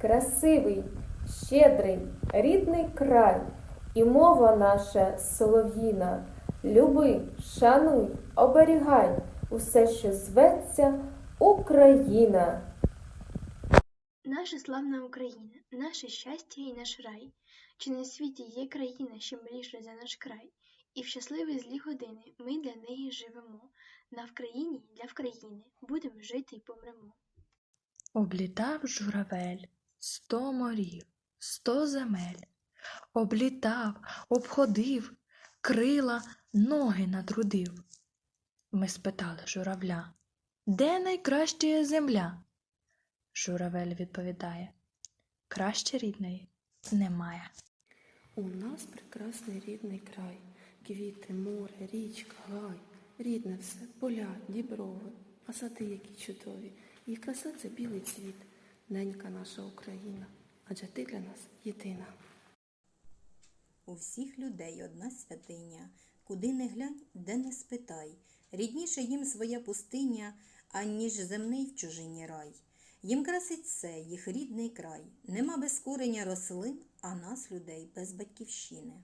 красивий, щедрий, рідний край, і мова наша солов'їна. Люби, шануй, оберігай усе, що зветься Україна. Наша славна Україна, наше щастя і наш рай. Чи на світі є країна, що миліша за наш край? І в щасливі злі години ми для неї живемо. На Вкраїні для Вкраїни будемо жити й помремо. Облітав журавель сто морів, сто земель. Облітав, обходив, крила, ноги натрудив. Ми спитали журавля, де найкраща земля? Журавель відповідає, краще рідної немає. У нас прекрасний рідний край, квіти, море, річка, гай, рідне все, поля, діброви, а сади які чудові, їх краса це білий цвіт, ненька наша Україна, адже ти для нас єдина. У всіх людей одна святиня, куди не глянь, де не спитай. Рідніше їм своя пустиня, аніж земний в чужині рай. Їм красить все, їх рідний край. Нема без корення рослин, а нас, людей, без батьківщини.